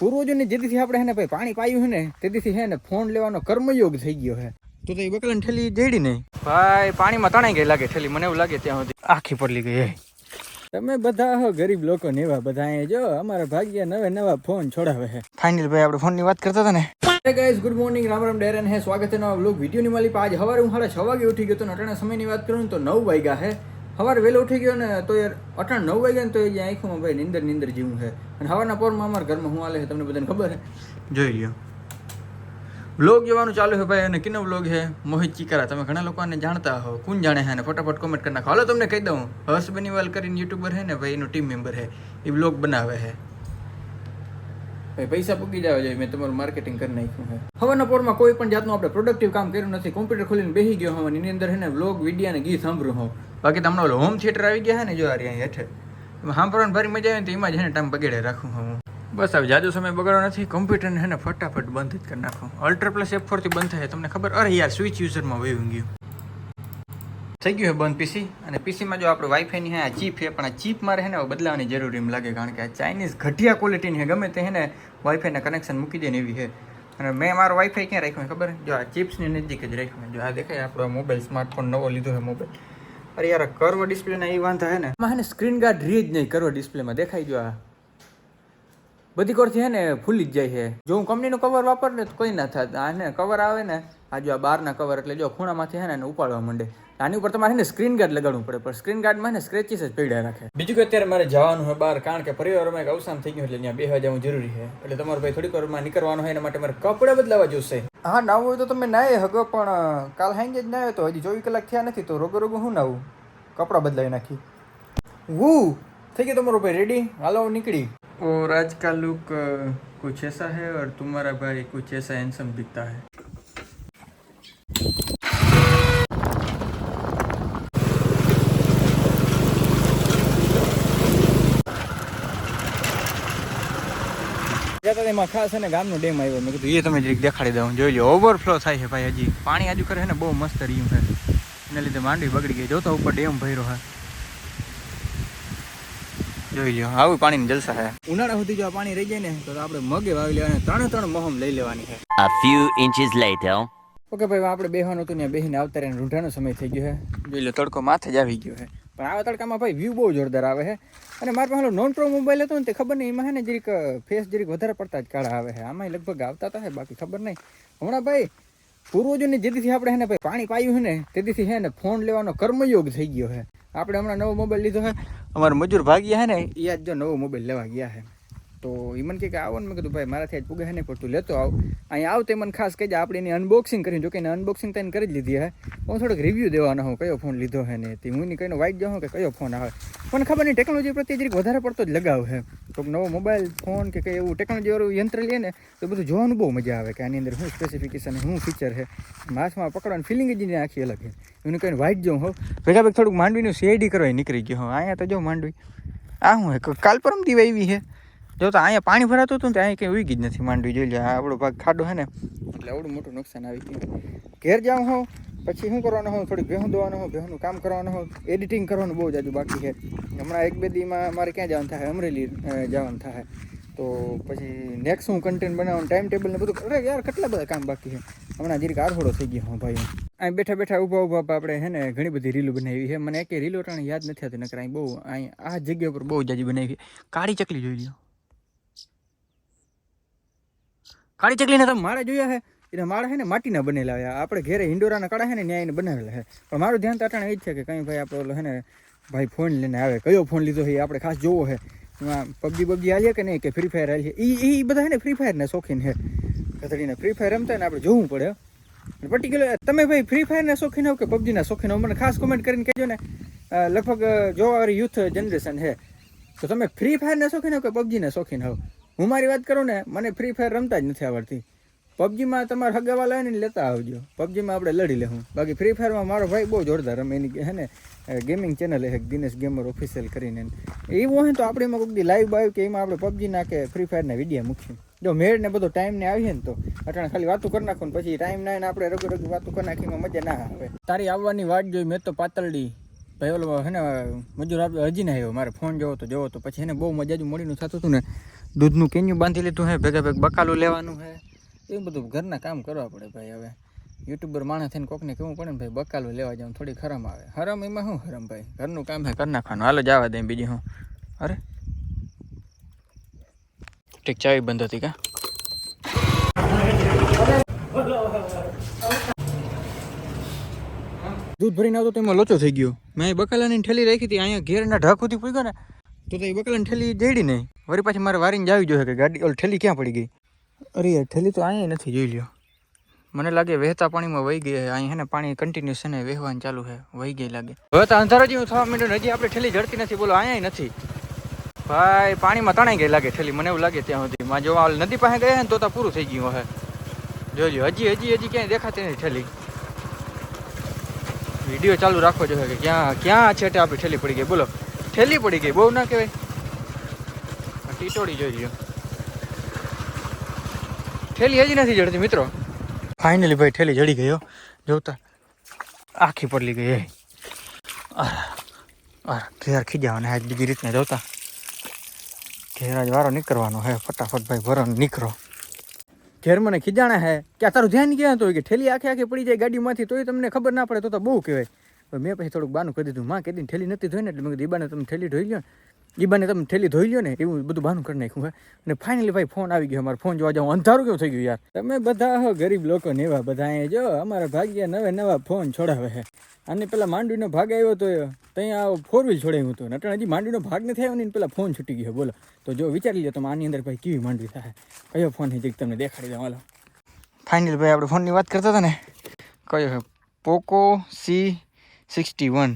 પૂર્વજોને જેથી આપણે હેને ભાઈ પાણી પાયું છે ને તેથી હે ને ફોન લેવાનો કર્મયોગ થઈ ગયો છે તો તો એ બકલાને ઠેલી જડી નહીં ભાઈ પાણીમાં તણાઈ ગઈ લાગે ઠેલી. મને એવું લાગે ત્યાં સુધી. આખી પડલી ગઈ હે. તમે બધા હો ગરીબ લોકો ને એવા બધા અહીંયા જો અમારા ભાગ્ય નવે નવા ફોન છોડાવે છે ફાઇનલ ભાઈ આપણે ફોનની વાત કરતા હતા ને? Hey guys good morning Ram Ram ડેરન હે. સ્વાગત છે નવા વ્લોગ વિડીયોની માલી આજ સવારે હું સાડા છ વાગે ઉઠી ગયો તો અટાણા સમયની વાત કરું તો નવ વાગ્યા હે. સવારે વહેલો ઉઠી ગયો ને તો યાર અઠાણ નવ વાગ્યા ને તો એ જ્યાં આંખોમાં ભાઈ નિંદર નિંદર જેવું છે. અને સવારના પોરમાં અમારા ઘરમાં હું હાલે છે તમને બધાને ખબર છે? જોઈ લ્યો. વ્લોગ જોવાનું ચાલુ છે ભાઈ અને કિનો વ્લોગ છે? મોહિત ચિકારા. તમે ઘણા લોકોને જાણતા હો. કોણ જાણે છે? ને ફટાફટ કોમેન્ટ કરી નાખો. હાલો તમને કહી દઉં. હર્ષ બનીવાલ કરીને યુટ્યુબર છે ને ભાઈ એનો ટીમ મેમ્બર છે. એ વ્લોગ બનાવે છે. ભાઈ પૈસા પૂકી જવા જોઈએ. મેં તમારું માર્કેટિંગ કરી નાખ્યું છે. હવાના પોરમાં કોઈ પણ જાતનું આપણે પ્રોડક્ટિવ કામ કર્યું નથી. કોમ્પ્યુટર ખોલીને બેસી ગયો હોવાની. અંદર છે ને વ્લોગ વીડિયો અને ગીત સાંભળ્યું હોવ બાકી તમને ઓલો હોમ થિયેટર આવી ગયા ને, જો આ રહ્યા હેઠે સાંભળવાની ભારી મજા આવે ને, તો એમાં જ એને ટાઈમ બગડે, રાખું હું. બસ હવે જાજો સમય બગાડો નથી કમ્પ્યુટરને હેને ફટાફટ બંધ જ કરી નાખો. અલ્ટ્રા પ્લસ એફ ફોરથી બંધ થાય, તમને ખબર? અરે યાર સ્વિચ યુઝરમાં વયું ગયું. થઈ ગયું છે બંધ પીસી અને પીસીમાં જો આપણે વાઈફાઈની હે આ ચીપ છે, પણ આ ચીપ મારે છે ને બદલાવાની જરૂરી એમ લાગે, કારણ કે આ ચાઇનીઝ ઘટિયા ક્વોલિટીની હે ગમે તે હે ને વાઈફાઈના કનેક્શન મૂકી દે ને એવી હે અને મેં મારો વાઈફાઈ ક્યાં રાખ્યો ખબર? જો આ ચિપ્સની નજીક જ રાખ્યો જો આ દેખાય, આપણો મોબાઈલ સ્માર્ટફોન નવો લીધો છે મોબાઈલ અરે યાર કર્વ ડિસ્પ્લે ને એ વાંધા હે ને. ને સ્ક્રીન ગાર્ડ રી જ નહીં કર્વ ડિસ્પ્લેમાં દેખાઈ ગયો આ. બધી કોરથી હે ને ફૂલી જ જાય છે. જો હું કંપનીનું કવર વાપર ને તો કોઈ ના થાય આને કવર આવે ને, આ જો આ બહારના કવર એટલે જો ખૂણામાંથી હે ને ઉપાડવા માંડે. આની ઉપર તમારે હે ને સ્ક્રીન ગાર્ડ લગાડવું પડે પણ સ્ક્રીન ગાર્ડમાં ને સ્ક્રેચીસ જ પડ્યા રાખે બીજું કે અત્યારે મારે જવાનું હોય બહાર કારણ કે પરિવારમાં એક અવસાન થઈ ગયું એટલે ત્યાં બેસવા જવું જરૂરી છે એટલે તમારે ભાઈ થોડીક વારમાં નીકળવાનું હોય એના માટે મારે કપડાં બદલાવા જોશે હા નાવું હોય તો તમે નાય હગો પણ કાલ હાંજે જ નાયો તો હજી ચોવીસ કલાક થયા નથી તો રોગો રોગો હું નાવું કપડાં બદલાવી નાખી વુ થઈ ગયો તમારો ભાઈ રેડી હાલો નીકળી और आज का लुक कुछ ऐसा है और तुम्हारा भाई कुछ ऐसा हैंडसम दिखता है જતા એમાં ખાસ છે ને ગામનો ડેમ આવ્યો. મેં કીધું એ તમે જરીક દેખાડી દઉં. જોઈ લો ઓવરફ્લો થાય છે ભાઈ હજી. પાણી આજુ કરે છે ને બહુ મસ્ત રહ્યું છે. એના લીધે માંડવી બગડી ગઈ. જોતો ઉપર ડેમ ભર્યો છે. જોઈ લો આવું પાણીની જલસા છે. ઉનાળા સુધી જો આ પાણી રહી જાય ને તો આપણે મગે વાવી લેવાની ત્રણે ત્રણ મહમ લઈ લેવાની છે. A few inches later. Okay ભાઈ આપણે બેહવાનું હતું ને બેહીને આવતા રહીને રૂંઢાનો સમય થઈ ગયો છે. જોઈ લો તડકો માથે જ આવી ગયો છે. પણ આવા તડકામાં ભાઈ વ્યૂ બહુ જોરદાર આવે છે. અને મારા પાસે નોન પ્રો મોબાઈલ હતો ને તે ખબર નહીં, એમાં છે ને જરીક ફેસ જરીક વધારે પડતા જ કાળા આવે છે. આમાં લગભગ આવતા હતા બાકી ખબર નહીં. હમણાં ભાઈ, પૂર્વજોને જેથી આપણે છે ને ભાઈ પાણી પાયું છે ને તેથી છે ને ફોન લેવાનો કર્મયોગ થઈ ગયો છે. આપણે હમણાં નવો મોબાઈલ લીધો છે. અમારા મજૂર ભાગ્યા છે ને એ આજ જો નવો મોબાઈલ લેવા ગયા છે. તો એ મને કહે કે આવો ને મેં કીધું, ભાઈ, મારાથી આજ પૂગે છે નહીં પણ તું લેતો આવ. અહીંયા આવ તે મને ખાસ કહેજે, આપણે એની અનબોક્સિંગ કરી જો કે એને અનબોક્સિંગ તો એને કરી જ લીધી હે. હું થોડોક રિવ્યૂ દેવાનો હું કયો ફોન લીધો છે ને તે. હું એની કહીને વાઇટ જાઉં કે કયો ફોન આવે. મને ખબર નહીં ટેકનોલોજી પ્રત્યે જરીક વધારે પડતો જ લગાવ છે તો નવો મોબાઈલ ફોન કે કંઈ એવું ટેકનોલોજી વાળું યંત્ર લે ને, તો બધું જોવાનું બહુ મજા આવે કે આની અંદર શું સ્પેસિફિકેશન શું ફીચર છે માસમાં પકડવાની ફિલિંગ જ એની આખી અલગ છે એને કહીને વાઇટ જાઉં હોઉં ભેગા ભેગ થોડુંક માંડવીનું સીઆઈડી કરવા નીકળી ગયો હું. અહીંયા તો જો માંડવી. આ શું હે, કાલ પરમ દી આવી છે જો તો અહીંયા પાણી ભરાતું હતું ને ત્યાં કંઈ ઉગી જ નથી, માંડવી જોઈ લે આપણો ભાગ ખાડો હે ને, એટલે આવડું મોટું નુકસાન આવી ગયું. ઘેર જાઉં હોઉં પછી શું કરવાનું હોય થોડીક ભેહું ધોવાનું હોય ભેહુંનું કામ કરવાનું હોય એડિટિંગ કરવાનું બહુ જાજુ બાકી છે. હમણાં એક બે દીમાં મારે ક્યાં જવાનું થાય? અમરેલી જવાનું થાય. તો પછી નેક્સ્ટ હું કન્ટેન્ટ બનાવવાનું? ટાઈમ ટેબલ ને બધું. અરે યાર, કેટલા બધા કામ બાકી છે? હમણાં જરીક આરહોડો થઈ ગયો હું ભાઈ અહીં બેઠા બેઠા ઊભા ઊભા આપણે હે ને ઘણી બધી રીલો બનાવી છે. મને એક રીલો યાદ નથી આવતી, નકર અહીં બહુ, અહીં આ જગ્યા પર બહુ જાજી બનાવી છે. કાળી ચકલી જોઈ લ્યો. કાળી ચકલીને તમે મારે જોયા છે એને માળા છે ને માટીના બનેલા હોય આપણે ઘેરે હિંડોરાના કડા છે ને ત્યાં એને બનાવેલા છે પણ મારું ધ્યાન તો અટાણે એ જ છે કે કંઈ ભાઈ આપણે છે ને ભાઈ ફોન લઈને આવે. કયો ફોન લીધો છે એ આપણે ખાસ જોવો છે એમાં પબજી બબજી હાલીએ કે નહીં કે ફ્રી ફાયર હાલીએ? એ એ બધા છે ને ફ્રી ફાયરના શોખીન છે કથડીને ફ્રી ફાયર રમતા ને આપણે જોવું પડે. પર્ટિક્યુલર તમે ભાઈ ફ્રી ફાયરના શોખીન હો કે પબજીના શોખીન હો? મને ખાસ કોમેન્ટ કરીને કહેજો ને. લગભગ જોવાવાળી યુથ જનરેશન છે તો તમે ફ્રી ફાયરના શોખીન હો કે પબજીના શોખીન હો? હું મારી વાત કરું ને, મને ફ્રી ફાયર રમતા જ નથી આવડતી. પબજીમાં તમારે હગાવા લાવીને લેતા આવજો. પબજીમાં આપણે લડી લેવું બાકી ફ્રી ફાયરમાં મારો ભાઈ બહુ જોરદાર રમે. એની હે ને ગેમિંગ ચેનલ છે દિનેશ ગેમર ઓફિશિયલ કરીને. એવું હોય તો આપણે એમાં લાઈવ બાઈવ કે એમાં આપણે પબજીના કે ફ્રી ફાયરના વીડિયો મૂકીએ. જો મેળ ને બધો ટાઈમ ને આવીએ ને તો અટાણે ખાલી વાતું કરી નાખું ને પછી ટાઈમ ના આપણે રગુ રગુ વાતું કરી નાખીમાં મજા ના આવે. તારી આવવાની વાટ જોઈ મેં તો પાતળડી ભાઈ ઓલો હે ને, મજૂર આપ્યો હજી ના આવ્યો. મારે ફોન જોવો તો જોવો તો પછી એને બહુ મજા જ મળીનું થતું હતું ને. દૂધનું કેન્યું બાંધી લીધું હે, ભેગા ભેગ બકાલું લેવાનું હે. એવું બધું ઘરના કામ કરવા પડે ભાઈ હવે. યુટ્યુબર માણસ થઈને કોકને કહેવું પડે ને ભાઈ, બકાલું લેવા જાઉં, થોડી હરમ આવે. હરમ એમાં શું હરમ ભાઈ? ઘરનું કામ હે કરી નાખવાનું હાલો જવા દે બીજી હું. અરે. ઠીક, ચાવી બંધ હતી કા? દૂધ ભરીને આવતો તો એમાં લોચો થઈ ગયો. મેં બકાલાની ઠેલી રાખી હતી, અહીંયા ઘેરના ઢાક સુધી પૂગ્યો ને. તો એ બકાલાની ઠેલી જડી નહીં. વળી પાછી મારે વારીને જાવી જોઈએ કે ગાડી, ઓલ ઠેલી ક્યાં પડી ગઈ? અરે યાર, ઠેલી તો અહીંયા નથી જોઈ લ્યો. મને લાગે વહેતા પાણીમાં વહી ગઈ અહીંયા હે ને પાણી કન્ટિન્યુઅસ છે ને વહેવાનું ચાલુ છે, વહી ગઈ લાગે. હવે તો અંધારો જેવું થવા માંડ્યું હજી આપણે ઠેલી જડતી નથી, બોલો અહીંયા નથી. ભાઈ, પાણીમાં તણાઈ ગઈ લાગે ઠેલી, મને એવું લાગે ત્યાં સુધી. માં જો નદી પાસે ગયા ને તો તો પૂરું થઈ ગયું હે જોજો, હજી હજી હજી ક્યાંય દેખાતી નથી ઠેલી. વીડિયો ચાલુ રાખવો જોઈએ કે ક્યાં ક્યાં છેટે આપણી ઠેલી પડી ગઈ, બોલો. ઠેલી પડી ગઈ, બહુ ના કહેવાય. ટીટોડી જોઈ લ્યો. ઠેલી હજી નથી જડતી, મિત્રો. ફાઇનલી ભાઈ, ઠેલી જડી ગયો જોતા આખી પડલી ગઈ ઘેર ખીજાવાને આજ બીજી રીતના જોતા ઘેર આજ વારો નીકળવાનો હે, ફટાફટ ભાઈ ભરો નીકળો. ઘેર મને ખીજાણા હે. કે તારું ધ્યાન ક્યાં હતું? કે ઠેલી આખી આખી પડી જાય ગાડીમાંથી, તોય તમને ખબર ના પડે, તો તો બહુ કહેવાય. મેં પછી થોડુંક બાનું કરી દીધું. માં કદી ઠેલી નથી ધોઈને એટલે મેં કીધું ઈબાને તમે ઠેલી ધોઈ ને. ઈબાને તમે થેલી ધોઈ લ્યો ને, એવું બધું બહાનું કરી નાખ્યું હે અને ફાઇનલી ભાઈ ફોન આવી ગયો, અમારો ફોન જોવા જાઉં અંધારું કેવું થઈ ગયું યાર. તમે બધા હો ગરીબ લોકો ને એવા બધા અહીંયા જો, અમારા ભાગ્ય નવે નવા ફોન છોડાવે છે. અને પેલા માંડવીનો ભાગ આવ્યો તો ત્યાં ફોર વ્હીલ છોડાયું હતું. નટણ હજી માંડવીનો ભાગ નથી આવ્યો ને પેલા ફોન છૂટી ગયો, બોલો. તો જો વિચારી લો તમે આની અંદર ભાઈ કેવી માંડવી થાય. કયો ફોન છે તમને દેખાડી દઉં ફાઇનલ ભાઈ આપણે ફોનની વાત કરતા હતા ને, કયો છે? Poco C sixty one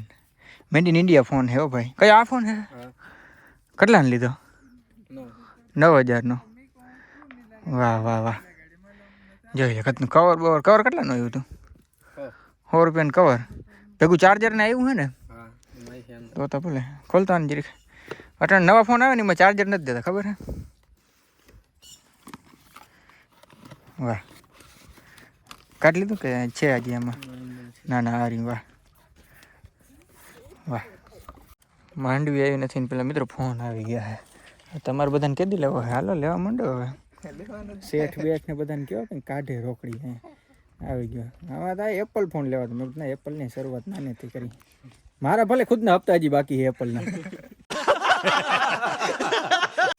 made in India phone હે હો ભાઈ. કયો આ ફોન છે? કેટલાનો લીધો? નવ. હજારનો? વાહ વાહ વાહ. જોઈ લે કતનું કવર બવર કવર કેટલાનું આવ્યું હતું? સો રૂપિયાનું કવર ભેગું ચાર્જર ને આવ્યું છે ને તો તો ભલે ખોલતા ને જરીક. અટાણે નવા ફોન આવે ને એમાં ચાર્જર નથી દેતા ખબર હે? વાહ. કાઢી લીધું કે છે હજી એમાં ના ના હારી વાહ. વાહ. માંડવી આવી નથી પેલા મિત્રો ફોન આવી ગયા હે તમારે બધાને કહી લેવો હાલો લેવા માંડો હવે. શેઠ બેઠ ને બધાને કહો કે કાઢે રોકડી હે. આવી ગયો. હવે તો એપલ ફોન લેવા તો મેં એપલની શરૂઆત નાનેથી કરી. મારા ભલે ખુદના હપ્તા હજી બાકી છે એપલના.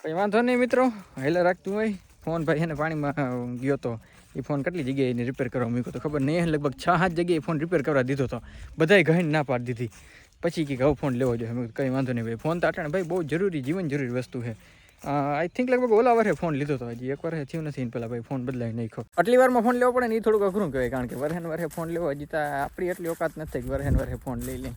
કઈ વાંધો નહીં મિત્રો, હેલા રાખતું હોય. ફોન ભાઈ એને પાણીમાં ગયો તો. એ ફોન કેટલી જગ્યાએ એને રિપેર કરવા મૂક્યો તો ખબર નહીં. લગભગ છ સાત જગ્યાએ ફોન રિપેર કરવા દીધો તો. બધાય ઘણી ના પાડી દીધી. પછી કે હવે ફોન લેવો જોઈએ. કંઈ વાંધો નહીં ભાઈ. ફોન તો અટાણે ભાઈ બહુ જરૂરી જીવન જરૂરી વસ્તુ છે. આઈ થિંક લગભગ ઓલા વરે ફોન લીધો હતો હજી એક વાર થયું નથી પેલા ભાઈ ફોન બદલાવી નાખ્યો. આટલી વારમાં ફોન લેવો પડે ને એ થોડુંક અઘરું કહેવાય કારણ કે વરહેન વરહે ફોન લેવો હજી તો આપણી એટલી ઓકાત નથી કે વરહેન વરહે ફોન લઈ લે